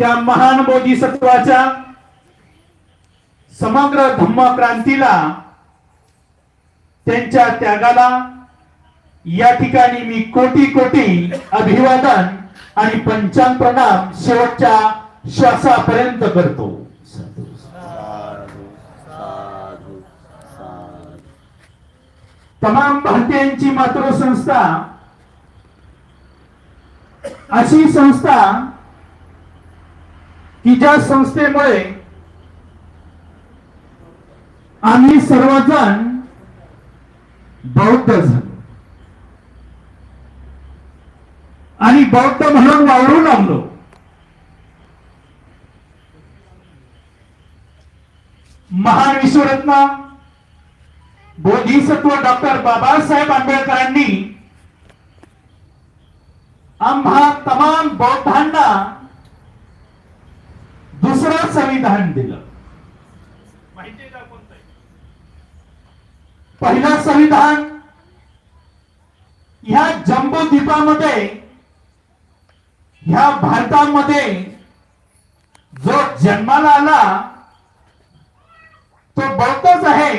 त्या महान बोधिसत्वाच्या समग्र धम्म क्रांतीला त्यांच्या त्यागाला या ठिकाणी मी कोटी कोटी अभिवादन आणि पंचांग प्रणाम शेवटच्या श्वासापर्यंत करतो. तमाम भारतीयांची मातृसंस्था अशी संस्था की ज्या संस्थेमुळे आम्ही सर्वजण बौद्ध झालो. आणि बौद्ध म्हणून वावरू लागलो. महान विश्वरत्न बोधिसत्व डॉक्टर बाबासाहेब आंबेडकरांनी आम्हा तमाम बौद्धांना दुसरं संविधान दिलं? पहिलं संविधान ह्या जम्बो द्वीपामध्ये ह्या भारतामध्ये जो जन्माला आला तो बौद्धच आहे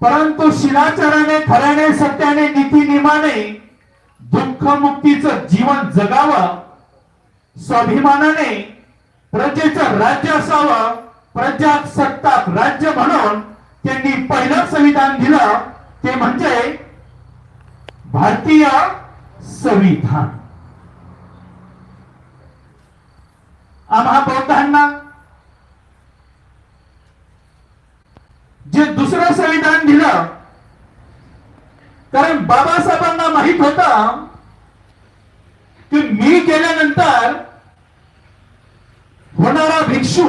परंतु शिलाचाराने खऱ्याने सत्याने नीती नियमाने दुःख मुक्तीचं जीवन जगावं स्वाभिमानाने प्रजेचं राज्य असावं प्रजासत्ताक राज्य म्हणून त्यांनी पहिलं संविधान दिलं ते म्हणजे भारतीय संविधान. आम्हा बौद्धांना जे दुसरं संविधान दिलं कारण बाबासाहेबांना माहीत होत की मी गेल्यानंतर होणारा भिक्षू.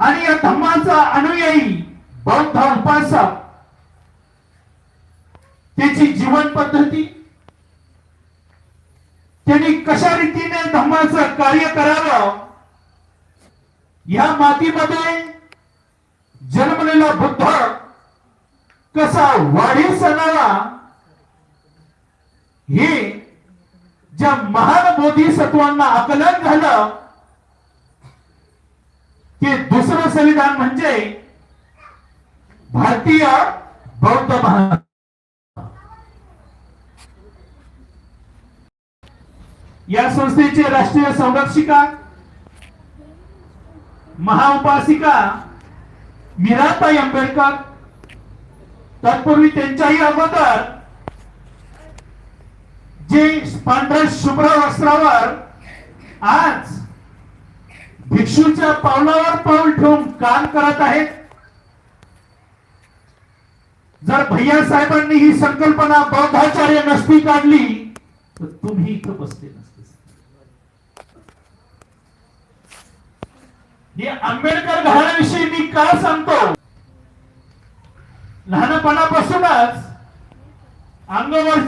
आणि या धम्माचा अनुयायी बौद्ध उपासक त्याची जीवन पद्धती त्यांनी कशा रीतीने धम्माचं कार्य करावं या मातीमध्ये जन्मलेला बुद्ध कसा वाढीस आणावा हे ज्या महान बोधिसत्वांना आकलन झालं की दुसरं संविधान म्हणजे भारतीय बौद्ध महा या संस्थेचे राष्ट्रीय संरक्षिका महाउपासिका मीराताई आंबेडकर. तत्पूर्वी त्यांच्याही अगोदर जी पांढऱ्या शुभ्र वस्त्रावर आज भिक्षूच्या पावलावर पाऊल ठेवून काम करत आहेत. जर भैया साहेबांनी ही संकल्पना बौद्धाचार्य नसती काढली तर तुम्ही इथं बसले नसते. हे आंबेडकर घराण्याविषयी मी का सांगतो? लहानपणापासूनच अंगावर